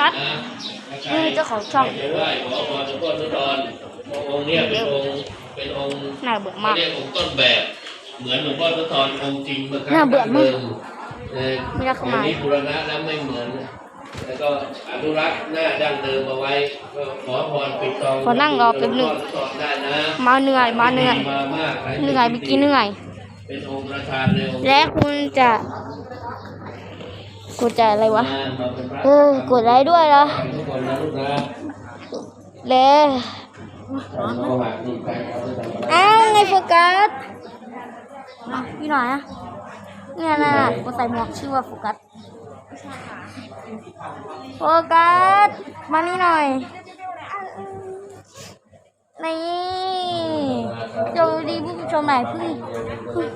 ครับนี่เจ้าของช่องเดี๋ยวไหว้ขอพรหลวงพ่อสธรองค์เนี้เป็นองค์เป็นองค์น่าเบื่อมากเรียกองค์ต้นแบบ เหมือนหลวงพ่อโสธรองค์จริงเมื่อครั้งน่าเบื่อมากไม่ได้เข้ามานี้บูรณะแล้วไม่เหมือนแล้วก็อนุรักษ์หน้าดั้งเดิมเอาไว้ก็ขอพรปิดทองขอนั่งรอแป๊บหนึ่งมาเหนื่อยมาเหนื่อยมามากเหนื่อยเมื่อกี้เหนื่อย เป็นองค์ประธานในองค์และคุณจะ คุณจะอะไรวะมามาเป็นพระเออกดไลค์ด้วยนะทุกคนนะลูกนะและเอาหลักนี่ไปเอาไปทำอะไรอ้าวไงโฟกัสมาพี่หน่อยนะเนี่ยนะกูใส่หมวกชื่อว่าโฟกัสโฟกัส มานี่หน่อย นี่ สวัสดีผู้ชมใหม่เพิ่งเพิ่ง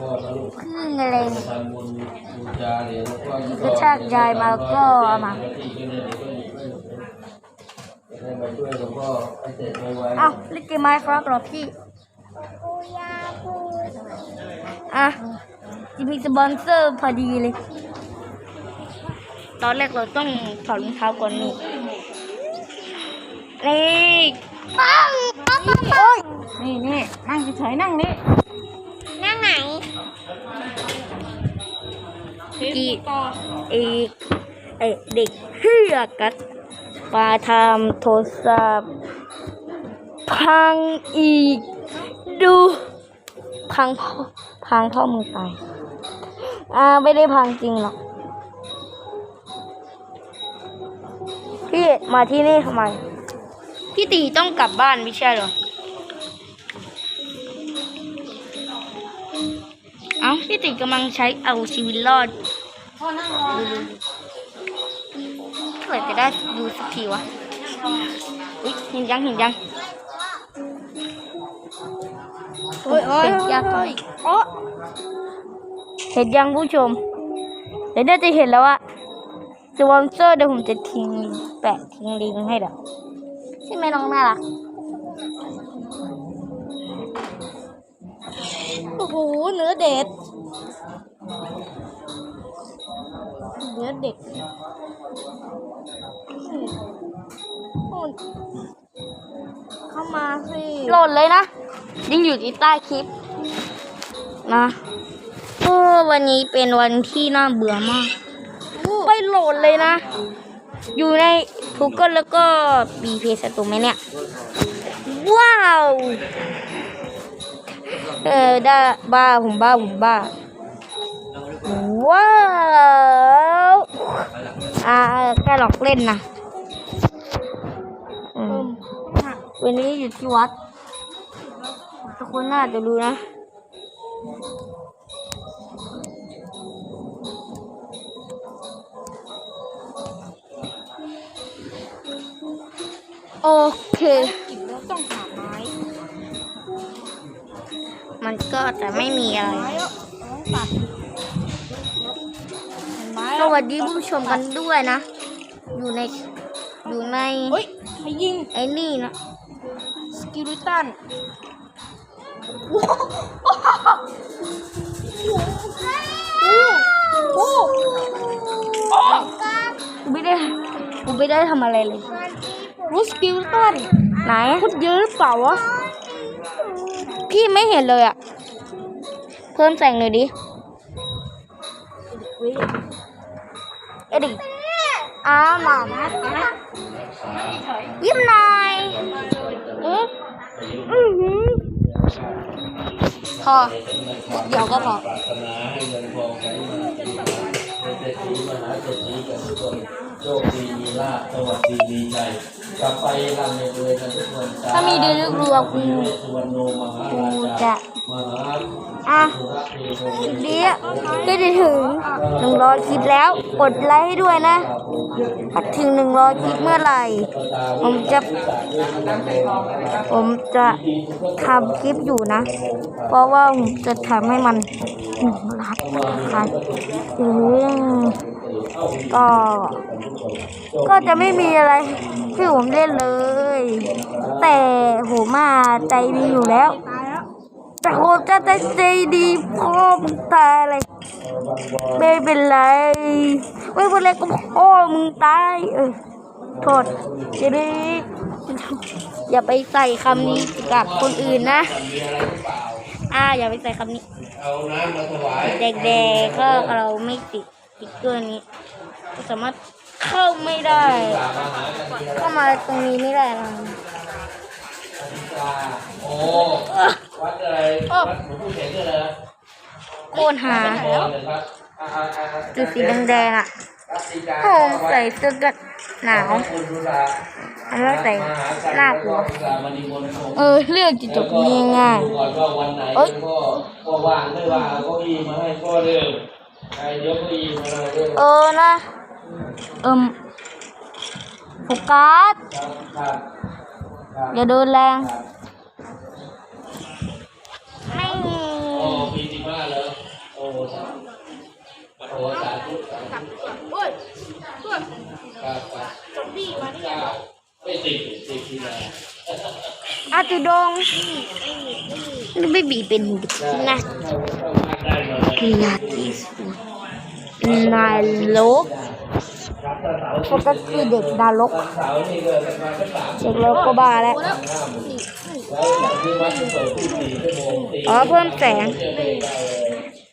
พิ่งอะไรเนี่ยทำบุญบูชาเหรียญหลวกระชากยายมาก็เอามาเอาเล่นเกมไม้ครับเหรอพี่อะจะมีสปอนเซอร์พอดีเลย ตอนแรกเราต้องถอดรองเท้าก่อนนี่นี่ปังปัง โอ้ยนี่นี่นั่งเฉยๆนั่งนี่นั่งไหน อีกอีกเอเด็กเฮือกัดมาทำโทรศัพท์พังอีก ดู พังพ่อพังพ่อมึงตายอ่าไม่ได้พังจริงหรอกพี่มาที่นี่ทำไม พี่ตีต้องกลับบ้านไม่ใช่เหรอ เอ้าพี่ตีกำลังใช้เอาชีวิตรอดพ่อนั่งรอนะเผื่อจะได้ดูสักทีวะอุ๊ยเห็นยังเห็นยังโอ้ยโอ้ยเห็นยังโอ้ยโอ้เห็นยังผู้ชมเดี๋ยวน่าจะเห็นแล้วอะสปอนเซอร์เดี๋ยวผมจะทิ้งแปะทิ้งลิงก์ให้เดี๋ยวใช่ไหมน้องน่ารักโอ้โหเนื้อเด็ด เนื้อเด็ดโอ้ยเข้ามาสิโหลดเลยนะลิงก์อยู่ที่ใต้คลิป นะเออวันนี้เป็นวันที่น่าเบื่อมากไปโหลดเลยนะ อยู่ใน Google แล้วก็บีเพสตูไหมเนี่ย ว้าว เออได้บ้าผมบ้าผมบ้า ว้าวอ่าแค่หลอกเล่นนะอืมวันนี้อยู่ที่วัดทุกคนน่าจะรู้นะ โอเค กินแล้วต้องหาไม้มันก็จะไม่มีอะไร ไม้แล้วต้องตัดเห็นไม้สแล้ววัสดีผู้ชมกันด้วยนะ อยู่ในอยู่ในเฮ้ยใครยิงไอ้นี่นะ สกิลิตันโอ้โหกูไม่ได้กูไม่ได้ทำอะไรเลย รู้สกิลตันไหนพูดเยอะหรือเปล่าวะพี่ไม่เห็นเลยอะเพิ่มแสงหน่อยดิเอดดิอ้าวหมานะยิ้มหน่อยอ๊ะอื้อหือพอเดี๋ยวก็พอ ปรารถนาให้เงินทองไหลมาเป็นเศรษฐีมหาเศรษฐีกันทุกคนโชคดีมีลาภสวัสดีมีชัยกลับไปร่ำรวยกันทุกคนถ้ามีเดือนลูกรัวกู สุวรรณโนมหากูราจะชามหาอะ สุรเทโวอีกนี้ก็จะถึงหนึ่งร้อยคลิปแล้ว กดไลค์ให้ด้วยนะ ถ้าถึงหนึ่งร้อยคลิปเมื่อไหร่ ผมจะ ผมจะทำคลิปอยู่นะ เพราะว่าผมจะทำให้มันหนึ่งล้านค่ะอืม ก็ ก็จะไม่มีอะไรที่ผมเล่นเลย แต่ผมมาใจดีอยู่แล้ว แต่ผมจะใจดีพ่อมึงตายเลยไม่เป็นไรไม่เป็นไรก็พ่อมึงตายเออโทษจะได้อย่าไปใส่คำนี้กับคนอื่นนะ อ่า อย่าไปใส่คำนี้เอาน้ำมาถวายแดงๆก็เราไม่ติด ติ๊กเกอร์นี้ก็สามารถเข้าไม่ได้กราบมาหากันทีละเข้ามาตรงนี้ไม่ได้นะกาโอ้วัดอะไรวัดหลวงปู่เสงเลยนะโคตรหาโอ้เลยครับอ่าอ่าอ่าจุดสีแดงๆอะรัตติกาผมใส่เสื้อกันหนาวคุณดุลาอันนั้นใส่หน้ากลัวกราบมณีมนต์เออเรื่องจะจบง่ายดูก่อนว่าวันไหนเอ้ยก็ก็ว่างไม่ว่างเอาเก็อีมาให้ก็เดิมใครยกเก็อีมา เลยเดิมๆเออนะ เอิมโฟกัสครับครับครับอย่าเดินแรงครับไม่โอ้ปีสิบห้าเลยโอ้สาโอ้สาธุสาธุโอ้ยช่วยครับครับซอมบี้มานี่เก้าไม่ติดติดที่ไหนอาจุดงไม่บีเป็นนะได้เลยเกียรติสุด นายกรับตาเสาเขาก็คือเด็กนรกตาเสานี่ก็ประมาณสักสามเด็กนรกก็บ้าแล้วห้าหมื่นแล้วหลังที่วัดเปิดที่สี่ชั่วโมงตีอ๋อเพิ่มแสงเชื่อไม่ได้เลย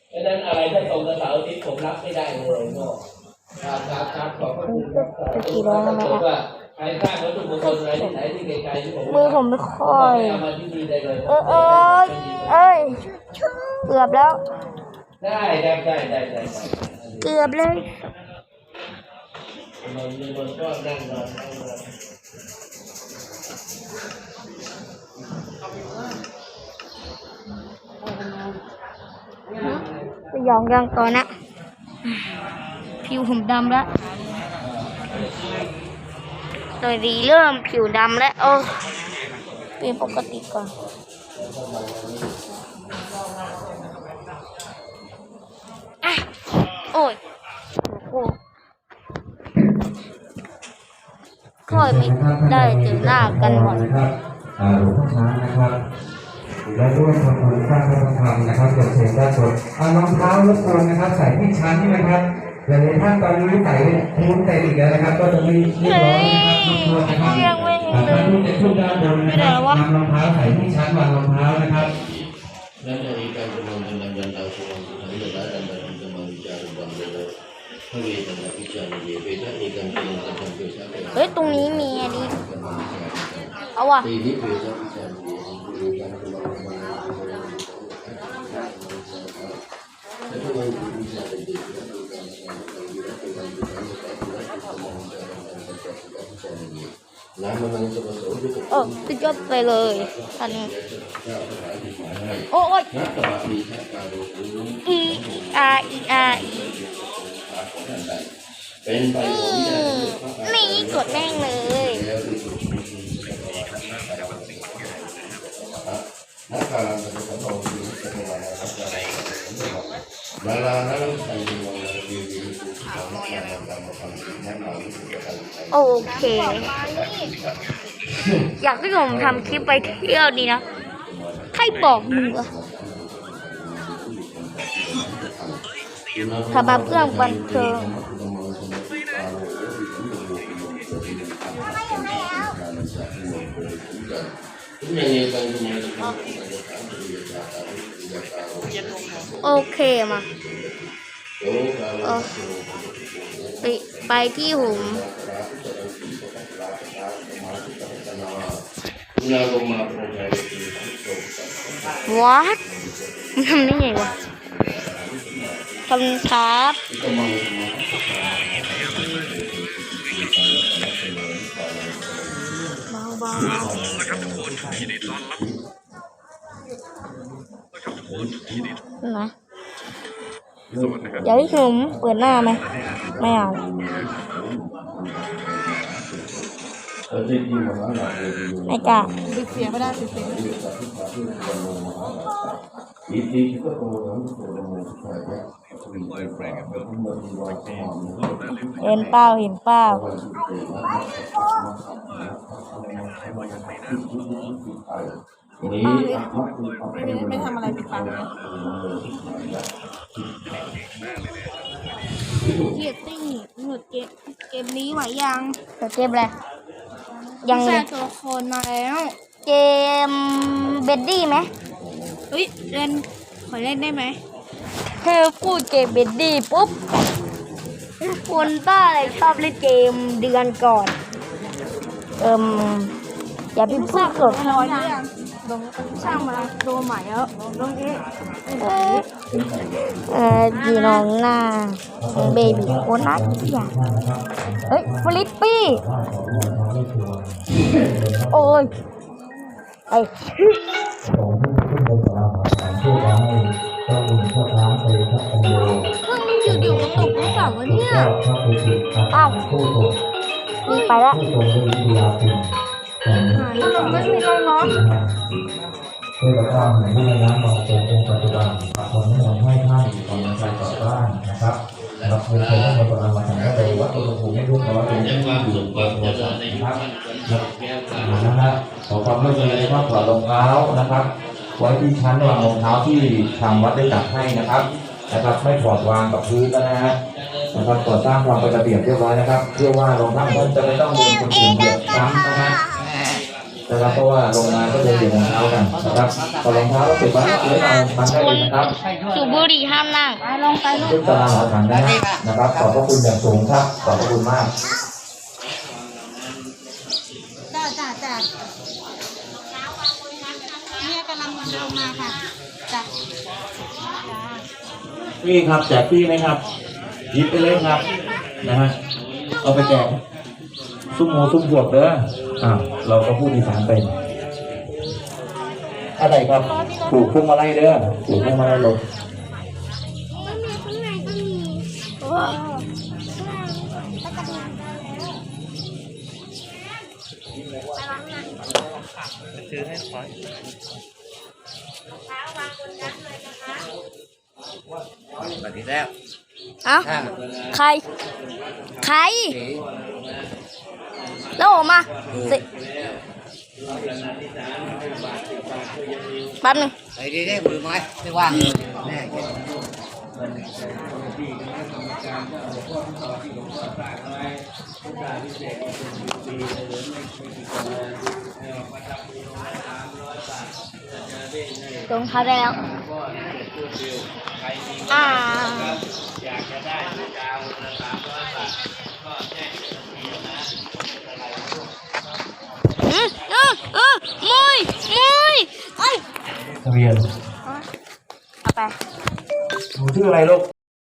เพราะฉะนั้นอะไรถ้าตรงกับเสาร์อาทิตย์ผมรับไม่ได้เลยเนาะครับครับครับขอบพระคุณครับจะกี่ร้อยแล้วนะว่าใครสร้างวัตถุมงคลอะไรที่ไหนที่ไกลๆที่ผมมือผมไม่ค่อยเอามาที่นี่ได้เลยเออเอยเอ้ยเกือบแล้ว ได้ได้ได้ได้ได้เกือบเลยมันมันก็นั่งนอนนั่งนอนสยองยังตอนนะ ผิวผมดำแล้วตอนนี้เริ่มผิวดำแล้ว โอ้ เป็นปกติก่อนอะโอ้ยโอ้โหค่อยไม่ได้เจอหน้ากันบ่อยนะครับอ่าหลวงพ่อช้างนะครับและร่วมทำบุญสร้างพระธรรมนะครับเกิดเชิญด้านบนเอารองเท้ารบกวนนะครับ ใส่ที่ชั้นนี่นะครับหลายๆท่านตอนนี้ใส่พื้นใส่อีกแล้วนะครับ ก็จะมีเรียบร้อยนะครับรบกวนนะครับยังไม่อ่าเลท่ายนที่จะขึ้นด้านบนนะครับนำรองเท้าใส่ที่ชั้นวางรองเท้านะครับนั่นเองการประมวลในยันดาวสวรรค์ทั้งหลายอันใดอันจะมา เฮ้ย ตรงนี้มีอันนี้เอาว่ะตีนิเวทะวิจารณ์เยเวทะกุลามาและทุกวันที่วิจารณ์เยและทุกการงานในวิรัติการวิจารณ์และทุกการที่มองจะมองจะจะจะวิจารณ์เยน้ำมันจะผสมด้วยกับเออสุดยอดไปเลยอันนี้เจ้าพระราชินีให้โอ้ยนักตบะมีชะการโรคุอีอาอีอาอีเป็นไปอืของวิจารมณ์พระอานี่กดแม่งเลยแล้วที่สุดนักการเงินของเราคือจะเป็นอะไรนักการเงินมาลานักใส่ในวันนี้ดีดีของนักการเงินการมาทำนักการเงินการโอเค อยากให้ผมทำคลิปไปเที่ยวดีนะ ใครบอกมึงวะ ทำมาเพื่อบันเทิงโอเคมาเออไปไปที่ผมวัดมันทำได้ไงวะ ทำครับเบาเบาเบานะอยาให้ผมเปิดหน้าไหมไม่เอาไม่กล้าปิดเสียงไม่ได้ปิดเสียง เห็นเป้าเห็นเป้านี้ไม่ไม่ทำอะไรปิดปากเลยเเกียรติ้งหมดเกมเกมนี้ไหวยังเดี๋ยวเกมอะไรยังใส่ตัวละครมาแล้ว เกมเบดดี้ไหมเฮ้ยเล่นขอเล่นได้ไหมเธอพูดเกมเบดดี้ปุ๊บ คนบ้าอะไรชอบเล่นเกมเดือนก่อน เอิมอย่าเพิ่งพูดกดร้อยยังลงสร้างมาตัวใหม่แล้วลงนี้เอ่อเอ่อยีน้องหน้าเบบี้โคนัทอย่างเอ้ยฟลิปปี้ โอ้ยไอ้ ของที่ขึ้นบนสาราฐานช่วยทำให้เจ้าหนุ่มพ่อช้างไปทักกันโยเครื่องนี้อยู่ๆก็ตกหรือเปล่าวะเนี่ยก็พระปุถุอาผู้ทรงมีไปละผู้ทรงด้วยวิทยาคุณแต่หายแล้วเราไม่มีน้องเพื่อสร้างให้แม่น้ำบางโพองค์ปัจจุบันขอให้นำให้ท่านกำลังใจต่อบ้านนะครับนะครับเพื่อให้ท่านมาประมาณนั้นเลยวัดอุณหภูมิให้ลูกน้อยเป็นที่อยู่ความเจริญนะครับนะฮะขอความร่วมมือนะครับถอดรองเท้านะครับ ไว้ที่ชั้นวางรองเท้าที่ทางวัดได้จัดให้นะครับ นะครับ ไม่ถอดวางกับพื้นแล้วนะฮะนะครับก่อสร้างความเป็นระเบียบเรียบร้อยนะครับ เพื่อว่ารองเท้าท่านจะไม่ต้องโดนคนอื่นเหยียบซ้ำนะฮะนะครับเพราะว่าโรงงานก็จะเหยียบรองเท้ากันนะครับพอรองเท้าเสร็จแล้วก็เลยเอามันได้เลยนะครับสูบบุหรี่ห้ามนั่งไปลงไปลงขึ้นตารางหอฉันนะฮะนะครับขอบพระคุณอย่างสูงครับขอบพระคุณมาก พี่ครับแจกพี่ไหมครับหยิบไปเลยครับนะฮะเอาไปแจกซุ้มโมซุ้มพวกเด้ออ่าเราก็พูดอีสานเป็นอะไรครับปลูกพวงมาลัยเด้อปลูกพวงมาลัยลงม แล้วเอ้าใคร ใครแล้วออกมาสิแป๊บหนึงไปดีได้มือไม้ไม่ว่างแน่ลงเท้าได้แล้ว อ่าอืมอืมอืมมุยมุยไอ้ยทะเบียนเอาไป หนูชื่ออะไรลูก